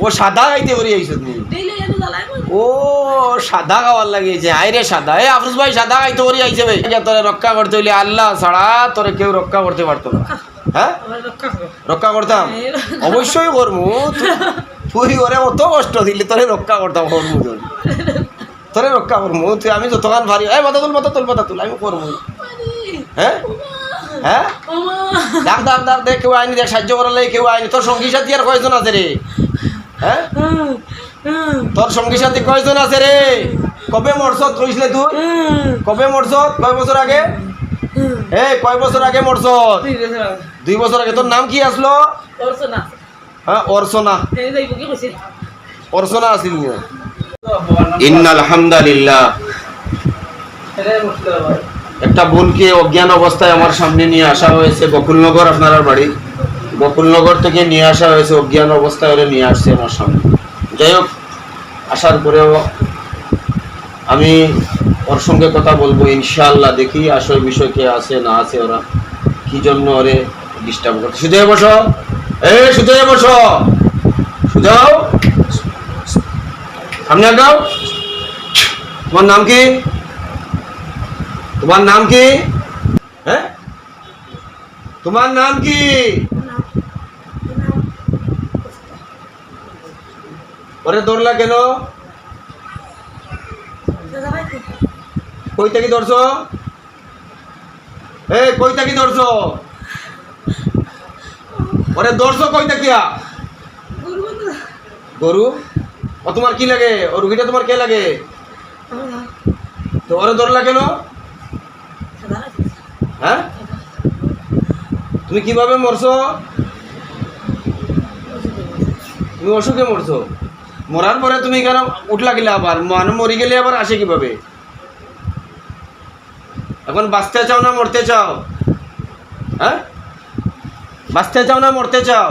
ও সাদা খাইতে আইছো তুমি? ও সাদা খাওয়ার লাগিয়েছে আই রে সাদা। এ আফরুজ ভাই সাদা খাইতে পারি আইছে ভাই তোরে রক্ষা করতে হইলে আল্লাহ ছাড়া তোরে কেউ রক্ষা করতে পারতো না। হ্যাঁ? রক্ষা করতাম? অবশ্যই করব তুই ওরে অত কষ্ট দিলি তোরে রক্ষা করতাম করব তোর। তোরে রক্ষা করব তুই আমি যতক্ষণ ভারি এই মাথা তুল মাথা তুল মাথা তুল আমি করব হ্যাঁ হ্যাঁ? ডাক ডাক ডাক দেখ কেউ আইনি দেখ সাহায্য করার লাগে কেউ আইনি। তোর সঙ্গী সাথী আর কয়জন আছে রে? হ্যাঁ? তোর সঙ্গী সাথী কয়জন আছে রে? কবে মরছত কইছিলে তুই? কবে মরছত কয় বছর আগে? এই কয় বছর আগে মরছত দুই বছর আগে। তোর নাম কি আসলো? হ্যাঁ অর্চনা। অর্চনা আছিল ইন্নাল হামদালিল্লাহ। একটা বোনকে অজ্ঞান অবস্থায় আমার সামনে নিয়ে আসা হয়েছে। বকুলনগর আপনার বাড়ি। বকুলনগর থেকে নিয়ে আসা হয়েছে, অজ্ঞান অবস্থায় ওরা নিয়ে আসছে আমার সামনে। যাই হোক, আসার পরেও আমি ওর সঙ্গে কথা বলব, ইনশাআল্লাহ দেখি আসল বিষয় কে আছে, না আছে ওরা। কি জন্য ওরে ডিস্টার্ব করছে? সুজয় বসো। এ সুজয় বসো। সুজাও সামনে আগাও। তোমার নাম কি? তোমার নাম কি? হ্যাঁ? তোমার নাম কি? ওরে দৌড়লা কেন? কই থেকে ধরছো? এ কই থেকে ধরছো? ওরে ধরছো কই থেকে গরু? ও তোমার কি লাগে? ও রুগীটা তোমার কে লাগে? তো ওরে ধরলা কেন? হ্যাঁ? তুমি কীভাবে মরছো? তুমি অসুখে মরছো? মরার পরে তুমি কেন উঠলা গেলে আবার? মানুষ মরি গেলে আবার আসে কীভাবে? এখন বাঁচতে চাও না মরতে চাও? হ্যাঁ? বাঁচতে চাও না মরতে চাও?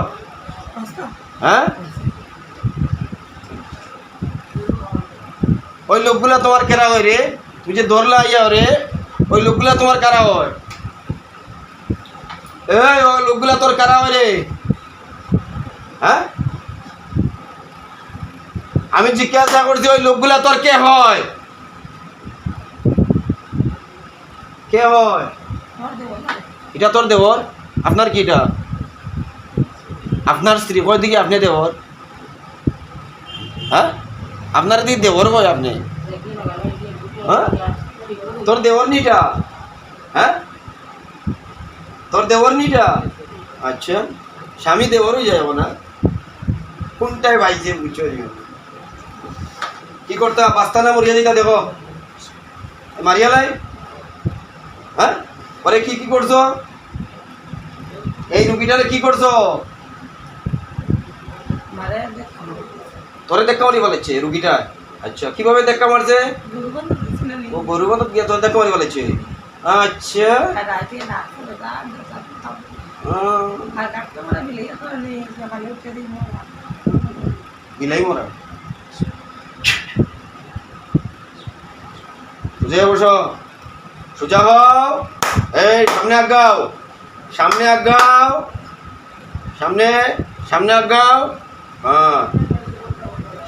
হ্যাঁ? ওই লোকগুলা তোমার কেরা হয় রে? তুমি যে ধরলা ইয়া রে, ওই লোকগুলা তোমার কারা হয়? এই ওই লোকগুলা তোর কারা রে হ্যাঁ? আমি জিজ্ঞাসা করছি, ওই লোকগুলা তোর কে হয়? কে হয়? এটা তোর দেবর? আপনার কি এটা? আপনার স্ত্রী? কয় দিকে আপনি দেবর? হ্যাঁ? আপনার দিকে দেবর কয় আপনি? হ্যাঁ? তোর দেওয়ার নিটা হ্যাঁ? তোর দেওয়ার নিটা আচ্ছা স্বামী দেওয়ারও যাব না। কোনটায় বাইছে বুঝছ কি করতে পাস্তা না মরিয়া দিতা দেখো মারিয়ালাই? হ্যাঁ? পরে কি কি করছ? এই রুগীটারে কি করছ? তোরে দেখা মারি বলেছে রুগীটা আচ্ছা কীভাবে দেখা মারছে? ও গরু গিয়ে তোর দেখা মারি বলেছে আচ্ছা। বিলাই মরা। সোজা বসো। সোজা হও। এই সামনে আগাও। সামনে আগাও। সামনে সামনে আগাও। হ্যাঁ।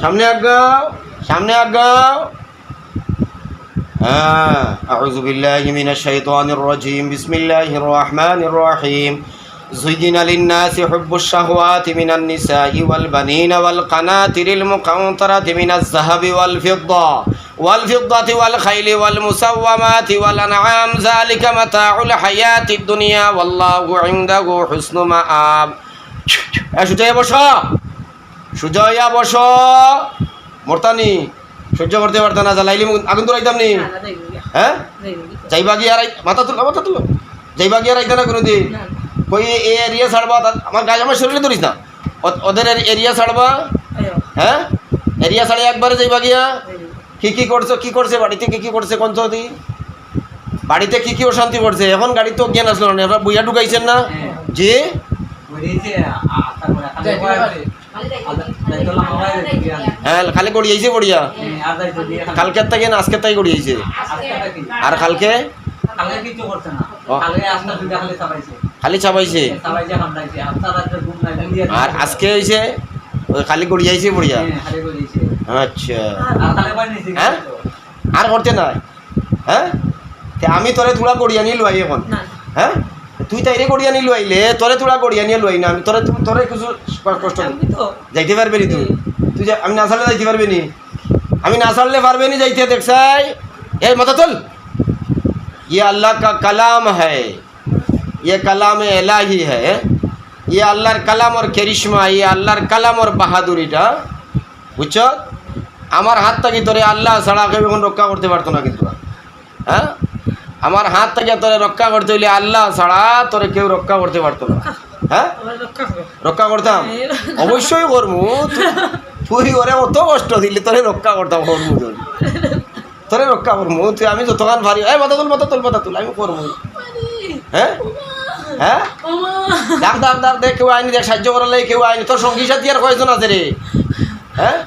সামনে আগাও। সামনে আগাও. أعوذ بالله من الشيطان الرجيم بسم الله الرحمن الرحيم زين للناس حب الشهوات من النساء والبنين والقناطر المقنطرة من الذهب والفضة والفضة والخيل والمسومات والأنعام ذلك متاع الحياة الدنيا والله عنده حسن مآب সুজয়া বস সুজয়া বস মর্তানি সহ্য করতে পারতো না জ্বালাইলি আগুন তো রাইতাম নি হ্যাঁ? যাইবা গিয়ে আর মাথা তুলো মাথা তুলো। যাইবা গিয়ে আর আইতা না কোনোদিন? কই এ এরিয়া ছাড়বা? আমার গাছ আমার শরীরে ধরিস না। ওদের এরিয়া ছাড়বা? হ্যাঁ? এরিয়া ছাড়ে একবারে যাইবা গিয়া কি কি করছ? কি করছে বাড়িতে? কি কি করছে কোন দি বাড়িতে কি কি অশান্তি করছে? এখন গাড়ি তো জ্ঞান আসলো না। এবার বুইয়া ঢুকাইছেন না? জি? হ্যাঁ খালি গড়িয়েছে বড়িয়া কালকের থেকে না আজকের থেকে গড়িয়েছে আর কালকে? কালকে। কালকে খালি চাপাইছে। আর আজকে হয়েছে খালি গড়িয়াইছে হ্যাঁ, দিয়েছে। আচ্ছা। হ্যাঁ? আর করতে নাই। হ্যাঁ? আমি তোরে তোরা গড়িয়া নিয়ে লুয়াই এখন। হ্যাঁ? তুই তাইরে গড়িয়া নিয়ে লুয়াইলে তোরে তোরা গড়িয়া নিয়ে লুয়াই না আমি তোরে তোরে কিছু কষ্ট আমি তো যাইতে পারবে নি তুই তুই যা- আমি না ছাড়লে যাইতে পারবে নি আমি না ছাড়লে পারবে নি যাইতে দেখছাই এই মাথা তুল ये अल्लाह का कलाम है ये कलाम इलाही है ये আল্লাহর কালাম ওর কেরিশমা ये আল্লাহর কালাম ওর বাহাদুরিটা বুঝছ আমার হাত থেকে তোরে আল্লাহ ছাড়া কেউ এখন রক্ষা করতে পারতো না কিন্তু হ্যাঁ আমার হাত থেকে তোরে রক্ষা করতে হইলে আল্লাহ ছাড়া তোরে কেউ রক্ষা করতে পারতো না। হ্যাঁ? রক্ষা করতাম? অবশ্যই করমু। তু- তুই ওরে অত কষ্ট দিলি তোরে রক্ষা করতাম করমু তোর তোরে রক্ষা করমু। তুই আমি যতক্ষণ ভারি এই মাথা তুল মাথা তুল মাথা তুল আমি করমু। হ্যাঁ? হ্যাঁ? ডাক ডাক ডাক দেখ কেউ আইনি দেখ সাহায্য করার লাগে কেউ আইনি। তোর সঙ্গী সাথী আর কয়জন আছে রে? হ্যাঁ।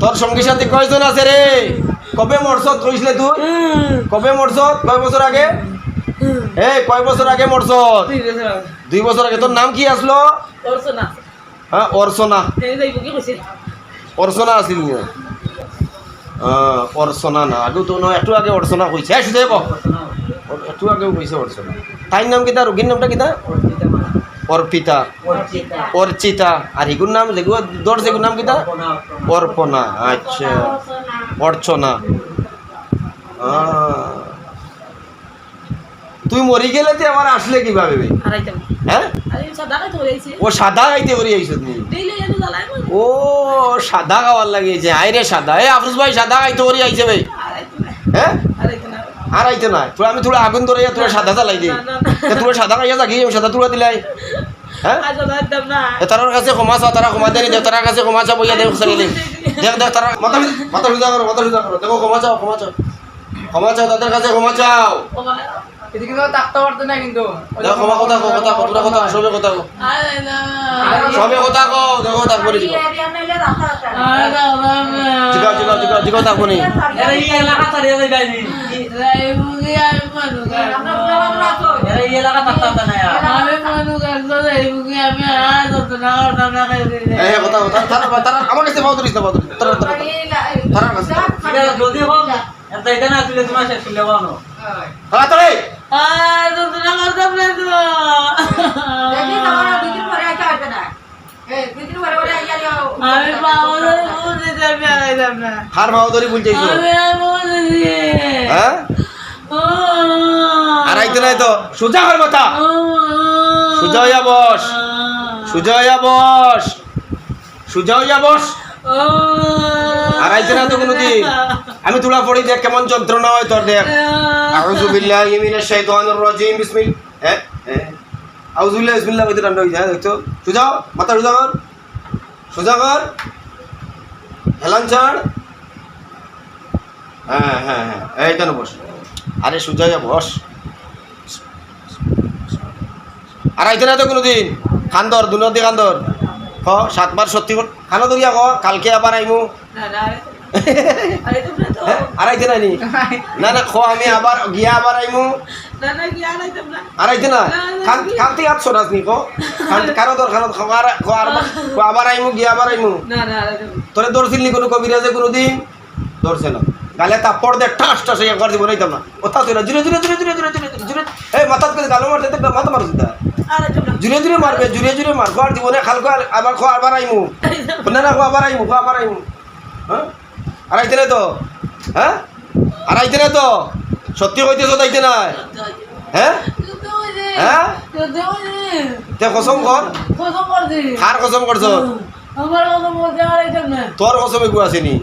তোর সঙ্গী সাথী কয়জন আছে রে? কবে মরছত কইছিলে তুই কবে মরছত কয় বছর আগে? এই কয় বছর আগে মরছত দুই বছর আগে। তোর নাম কি আসলো করছ না হ্যাঁ অর্চনা অর্চনা আছিল অর্চনা না। আগেও তো একটু আগে অর্চনা কইছে হ্যাঁ শুধু একটু আগেও কইছে অর্চনা তাইর নাম কিতা রোগীর নামটা কিতা অর্পিতা অর্চিতা। আর এগুর নাম যেগুলো দর যেগুর নাম কিতা। অর্পণা আচ্ছা। অর্চনা। তুই মরি গেলে তুই আমার আসলে কীভাবে বে? আড়াইতাম হ্যাঁ? ও সাদা খাইতে করি আইস ও সাদা খাওয়ার লাগিয়েছে আই রে সাদা। এ আফরুজ ভাই সাদা খাইতে করি আইছে ভাই হ্যাঁ? আর আইতে না। আমি তোরা আগুন ধরে তোরা সাদা চালাই দিই। তোরা সাদা খাইয়া আমি সাদা তুলা দিলাই। হ্যাঁ? তারার কাছে ক্ষমা চাও তারা ক্ষমা দেনি দেখ তারার কাছে ক্ষমা চাও বইয়া দেখ সরি দেখ দেখ দেখ তারা মাথা মাথা সুজা করো মাথা সুজা করো। দেখো ক্ষমা চাও ক্ষমা চাও ক্ষমা চাও তাদের কাছে ক্ষমা চাও এদিকে তো থাকতে পারতো না কিন্তু। দেখো ক্ষমা কথা কো কথা কো তোরা কথা সবে কথা কো সবে কথা কো দেখো তারপরে জিগো জিগাও জিগাও জিগাও জিগাও তারপরে এরা এই এলাকা। এই এই না আমি হার ভাও ধরি ভুল যাইছো আমি আর বলে দিয়ে হ্যাঁ? আর নাই তো। সোজা কর কথা। সোজা হইয়া বস সোজা হইয়া বস সোজা হইয়া বস। আইতে না তো কোনোদিন? আমি তুলা পড়ি দেখ কেমন যন্ত্রণা হয় তোর দেখ। আউযু বিল্লাহি মিনাশ শাইতানির রাজিম বিসমিল হ্যাঁ হ্যাঁ। বিল্লাহি বিসমিল্লাহ কইতে রান্না হইছে হ্যাঁ দেখছ? সোজা হ, মাথা সোজা কর। সোজা কর। হেলান ছাড়। হ্যাঁ হ্যাঁ হ্যাঁ। এইখানে বস? আরে সোজা হইয়া বস। আর আইতে না তো কোনোদিন? খান্দর দুনদি খান্দর ক সাতবার সত্যি কর খানো ধরিয়া ক কালকে আবার আইমু। তো। হ্যাঁ? আর আইতে নাই না না খ আমি আবার গিয়া আবার আইমু। না না কি আড়াইতাম না। আর আইতে না খান খানতে হাত সরাস নি ক? খানো তোর খানো আবার আইমু গিয়া আবার আইমু। তোরে ধরছিল নি কোনো কবিরাজে কোনো দিন ধরছে না। গালে তাপড় দে ঠাস ঠাস একবার দিব নাইতাম না। ওটা তুই না জুড়ে জুড়ে জুড়ে জুড়ে জুড়ে জুড়ে জুড়ে এই মাথাত করে গালো মারতে তো মাথা মারছিস তা আড়াইতাম না জুড়ে জুড়ে মারবে জুড়ে জুড়ে মারবো। আর দিব না খালকো আর- আবার খো আবার আইমু। না না খো আবার আইমু খো আবার আইমু। হ্যাঁ? আর আইতে তো? হ্যাঁ? আর আইতে তো? সত্যি কইতেছ তাইতে নাই? হ্যাঁ? হ্যাঁ? তে কসম কর। কার কসম করছ? তোর কসম এগু আসেনি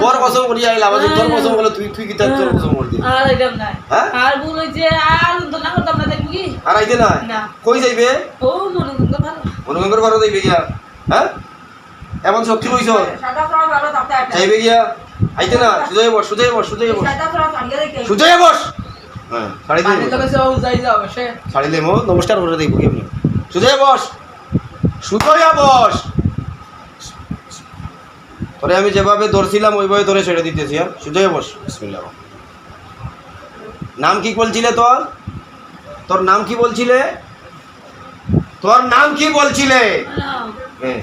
তোর কসম করি আইলাম আজ তোর কসম বলে তুই তুই কিতা তোর কসম করতি আড়াইতাম না হ্যাঁ? আর বল হইছে আর তো না করতাম না দেখবি কি? আর আইতে না। কই যাইবে? ও মনে করতে ভালো অনুগঙ্গর ঘর যাইবে গিয়া। হ্যাঁ? এমন সত্যি কইছ? যাইবে গিয়া? আইতে না? সুজাই বস সুজাই বস সুজাই বস। সুজাই বস! হ্যাঁ শাড়ি সে শাড়ি মো নমস্কার করে দিব কেমনি সুজাই বস! সুজয়া বস! তোরে আমি যেভাবে ধরছিলাম ওইভাবে ধরে ছেড়ে দিতেছি হ্যাঁ? সুজয় বস। বিসমিল্লাহ নাম কি বলছিলে তোর? তোর নাম কি বলছিলে? তোর নাম কি বলছিলে? হ্যাঁ।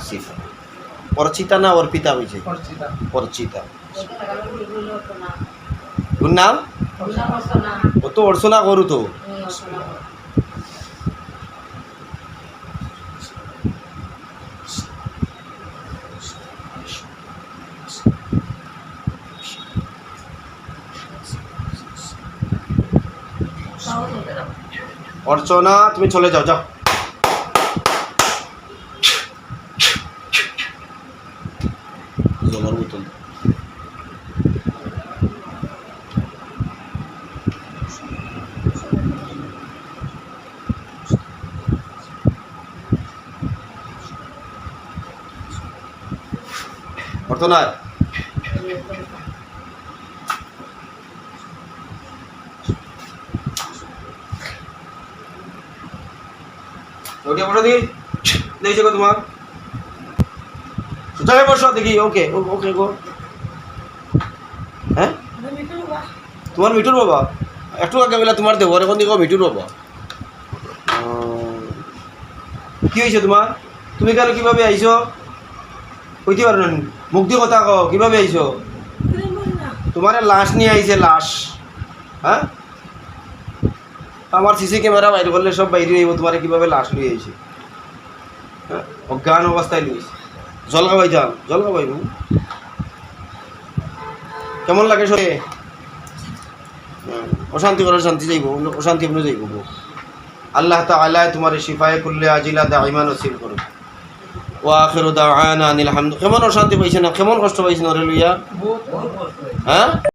সিফা। পরচিতা না অর্পিতা হয়েছে পরিচিতা পরচিতা ওর নাম? ও তো অর্চনা করু তো অর্চনা তুমি চলে যাও যাও। জলের বোতল অর্চনা ওকে বসো দেখি। দেখছি গো তোমার? সোজা বসো? দেখি, ওকে ওকে গো। হ্যাঁ? তোমার মিঠুর বাবা? একটু আগে বেলা তোমার দেবো এখন দেখো মিঠুর বাবা। কি হয়েছে তোমার? তুমি কেন কীভাবে আইছো? কইতে পারো না দিয়ে কথা কও, কীভাবে আইছো? তোমার লাশ নিয়ে আইছে, লাশ। হ্যাঁ? আমার সিসি ক্যামেরা বাইরে করলে সব বাইরে আইব তোমার কীভাবে লাশ নিয়ে আইছে? হ্যাঁ? অজ্ঞান অবস্থায় নিয়েছে জল খাবাই যাম জল খাবাই কেমন লাগে সবে? হ্যাঁ, অশান্তি করার শান্তি যাইব অশান্তি আপনি যাইব। আল্লাহ তাআলা তোমার শিফায়ে কুল্লে আজিলা দা দাইমা নসিব করুক। ওয়া দা দাওয়ানা আনিল হামদ। কেমন অশান্তি পাইছে না কেমন কষ্ট পাইছে না রে লইয়া? হ্যাঁ?